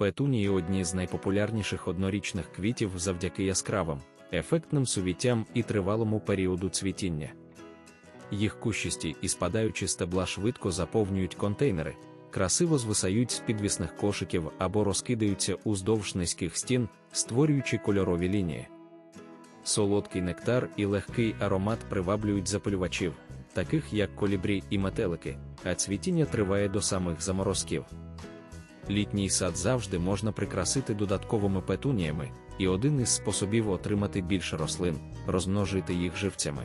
Петунії одні з найпопулярніших однорічних квітів завдяки яскравим, ефектним сувіттям і тривалому періоду цвітіння. Їх кущісті і спадаючі стебла швидко заповнюють контейнери, красиво звисають з підвісних кошиків або розкидаються уздовж низьких стін, створюючи кольорові лінії. Солодкий нектар і легкий аромат приваблюють запалювачів, таких як колібрі і метелики, а цвітіння триває до самих заморозків. Літній сад завжди можна прикрасити додатковими петуніями, і один із способів отримати більше рослин, розмножити їх живцями.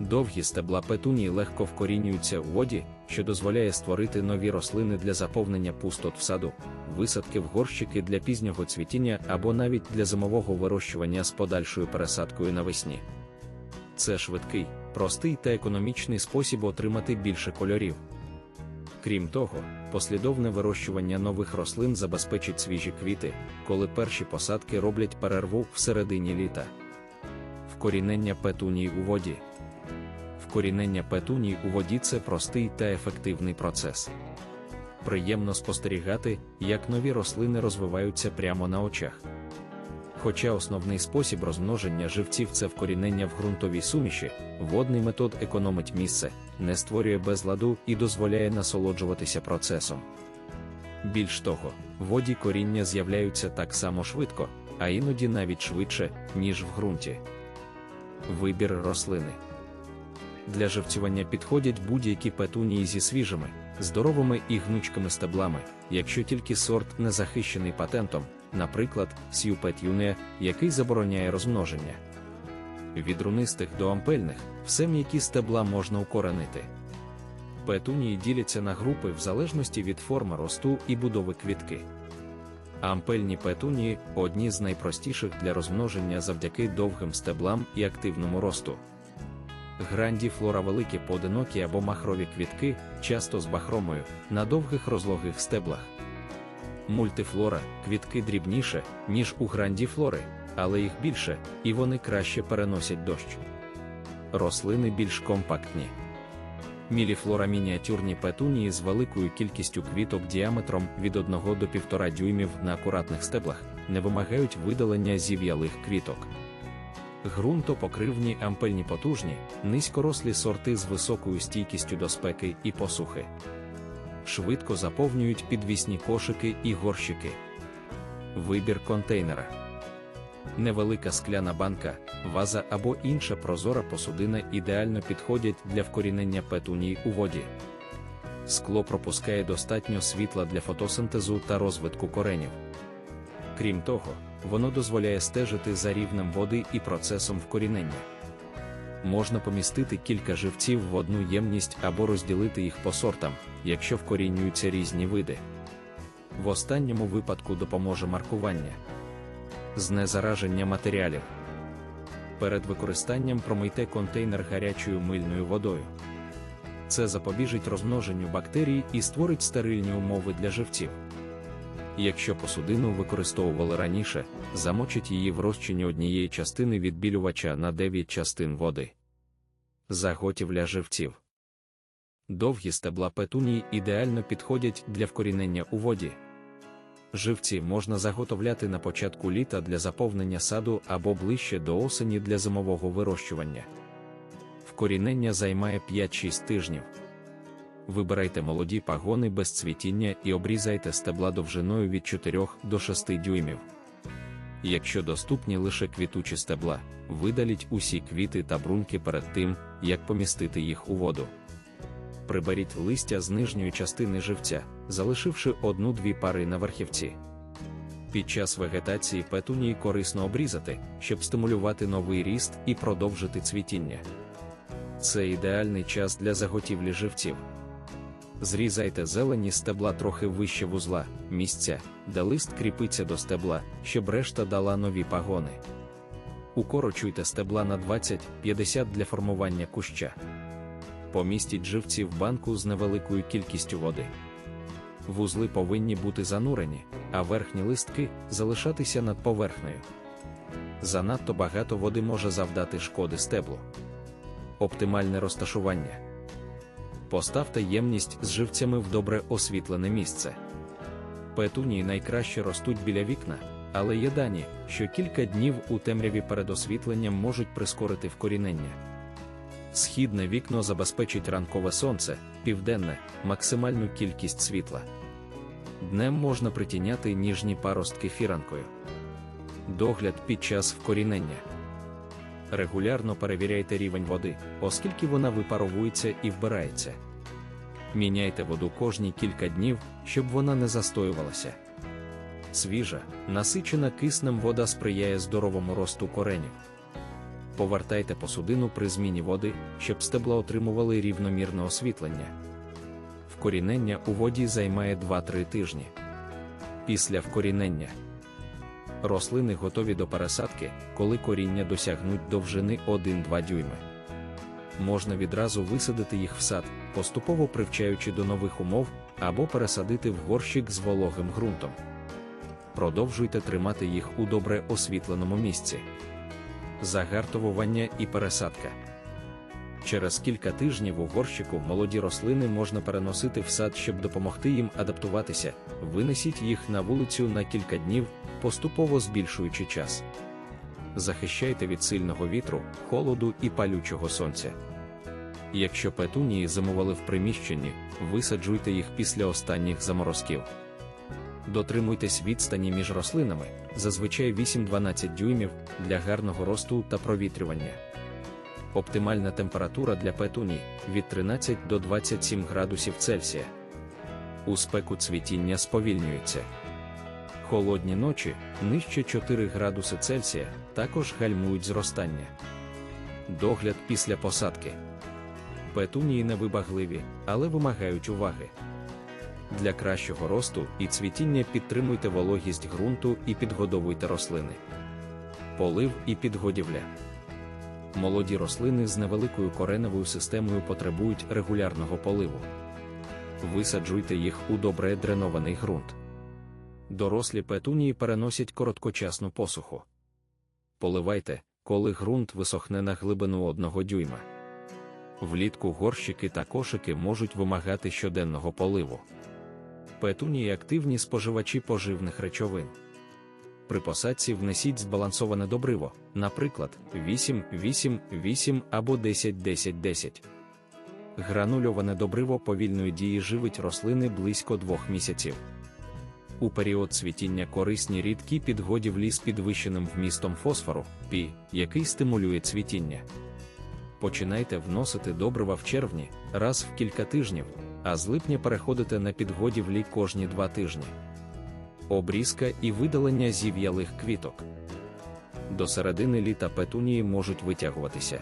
Довгі стебла петунії легко вкорінюються у воді, що дозволяє створити нові рослини для заповнення пустот в саду, висадки в горщики для пізнього цвітіння або навіть для зимового вирощування з подальшою пересадкою навесні. Це швидкий, простий та економічний спосіб отримати більше кольорів. Крім того, послідовне вирощування нових рослин забезпечить свіжі квіти, коли перші посадки роблять перерву в середині літа. Вкорінення петуній у воді. Вкорінення петуній у воді це простий та ефективний процес. Приємно спостерігати, як нові рослини розвиваються прямо на очах. Хоча основний спосіб розмноження живців це вкорінення в ґрунтовій суміші, водний метод економить місце, не створює безладу і дозволяє насолоджуватися процесом. Більш того, воді коріння з'являються так само швидко, а іноді навіть швидше, ніж в ґрунті. Вибір рослини для живцювання підходять будь-які петунії зі свіжими, здоровими і гнучкими стеблами, якщо тільки сорт не захищений патентом, наприклад, Сюпет Юне, який забороняє розмноження. Від рунистих до ампельних все м'які стебла можна укоренити. Петунії діляться на групи в залежності від форми росту і будови квітки. Ампельні петунії одні з найпростіших для розмноження завдяки довгим стеблам і активному росту. Гранді флора великі поодинокі або махрові квітки, часто з бахромою, на довгих розлогих стеблах. Мультифлора квітки дрібніше, ніж у гранді флори, але їх більше, і вони краще переносять дощ. Рослини більш компактні. Міліфлора мініатюрні петунії з великою кількістю квіток діаметром від 1 до 1,5 дюймів на акуратних стеблах не вимагають видалення зів'ялих квіток. Грунтопокривні ампельні потужні, низькорослі сорти з високою стійкістю до спеки і посухи. Швидко заповнюють підвісні кошики і горщики. Вибір контейнера. Невелика скляна банка, ваза або інша прозора посудина ідеально підходять для вкорінення петуній у воді. Скло пропускає достатньо світла для фотосинтезу та розвитку коренів. Крім того, воно дозволяє стежити за рівнем води і процесом вкорінення. Можна помістити кілька живців в одну ємність або розділити їх по сортам, якщо вкорінюються різні види. В останньому випадку допоможе маркування знезараження матеріалів. Перед використанням промийте контейнер гарячою мильною водою. Це запобіжить розмноженню бактерій і створить стерильні умови для живців. Якщо посудину використовували раніше, замочить її в розчині однієї частини відбілювача на 9 частин води. Заготівля живців. Довгі стебла петуній ідеально підходять для вкорінення у воді. Живці можна заготовляти на початку літа для заповнення саду або ближче до осені для зимового вирощування. Вкорінення займає 5-6 тижнів. Вибирайте молоді пагони без цвітіння і обрізайте стебла довжиною від 4 до 6 дюймів. Якщо доступні лише квітучі стебла, видаліть усі квіти та брунки перед тим, як помістити їх у воду. Приберіть листя з нижньої частини живця, залишивши одну-дві пари на верхівці. Під час вегетації петунії корисно обрізати, щоб стимулювати новий ріст і продовжити цвітіння. Це ідеальний час для заготівлі живців. Зрізайте зелені стебла трохи вище вузла, місця, де лист кріпиться до стебла, щоб решта дала нові пагони. Укорочуйте стебла на 20-50 для формування куща. Помістіть живці в банку з невеликою кількістю води. Вузли повинні бути занурені, а верхні листки залишатися над поверхнею. Занадто багато води може завдати шкоди стеблу. Оптимальне розташування. Поставте ємність з живцями в добре освітлене місце. Петунії найкраще ростуть біля вікна, але є дані, що кілька днів у темряві перед освітленням можуть прискорити вкорінення. Східне вікно забезпечить ранкове сонце, південне максимальну кількість світла. Днем можна притіняти ніжні паростки фіранкою. Догляд під час вкорінення. Регулярно перевіряйте рівень води, оскільки вона випаровується і вбирається. Міняйте воду кожні кілька днів, щоб вона не застоювалася. Свіжа, насичена киснем вода сприяє здоровому росту коренів. Повертайте посудину при зміні води, щоб стебла отримували рівномірне освітлення. Вкорінення у воді займає 2-3 тижні. Після вкорінення рослини готові до пересадки, коли коріння досягнуть довжини 1-2 дюйми. Можна відразу висадити їх в сад, поступово привчаючи до нових умов, або пересадити в горщик з вологим ґрунтом. Продовжуйте тримати їх у добре освітленому місці. Загартовування і пересадка. Через кілька тижнів у горщику молоді рослини можна переносити в сад, щоб допомогти їм адаптуватися, винесіть їх на вулицю на кілька днів, поступово збільшуючи час. Захищайте від сильного вітру, холоду і палючого сонця. Якщо петунії зимували в приміщенні, висаджуйте їх після останніх заморозків. Дотримуйтесь відстані між рослинами, зазвичай 8-12 дюймів для гарного росту та провітрювання. Оптимальна температура для петуній від 13 до 27 градусів Цельсія. У спеку цвітіння сповільнюється. Холодні ночі нижче 4 градуси Цельсія також гальмують зростання. Догляд після посадки. Петунії невибагливі, але вимагають уваги. Для кращого росту і цвітіння підтримуйте вологість ґрунту і підгодовуйте рослини. Полив і підгодівля. Молоді рослини з невеликою кореневою системою потребують регулярного поливу. Висаджуйте їх у добре дренований ґрунт. Дорослі петунії переносять короткочасну посуху. Поливайте, коли ґрунт висохне на глибину одного дюйма. Влітку горщики та кошики можуть вимагати щоденного поливу. Петунії активні споживачі поживних речовин. При посадці внесіть збалансоване добриво, наприклад, 8-8-8 або 10-10-10. Гранульоване добриво повільної дії живить рослини близько двох місяців. У період цвітіння корисні рідкі підгодівлі з підвищеним вмістом фосфору, пі, який стимулює цвітіння. Починайте вносити добрива в червні, раз в кілька тижнів, а з липня переходите на підгодівлі кожні два тижні. Обрізка і видалення зів'ялих квіток. До середини літа петунії можуть витягуватися.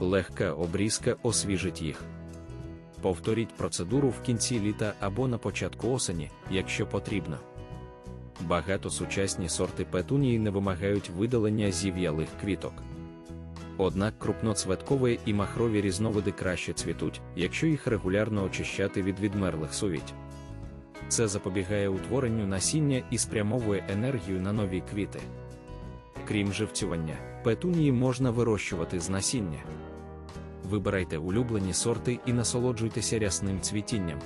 Легка обрізка освіжить їх. Повторіть процедуру в кінці літа або на початку осені, якщо потрібно. Багато сучасні сорти петунії не вимагають видалення зів'ялих квіток. Однак крупноцветкові і махрові різновиди краще цвітуть, якщо їх регулярно очищати від відмерлих сувіть. Це запобігає утворенню насіння і спрямовує енергію на нові квіти. Крім живцювання, петунії можна вирощувати з насіння. Вибирайте улюблені сорти і насолоджуйтеся рясним цвітінням.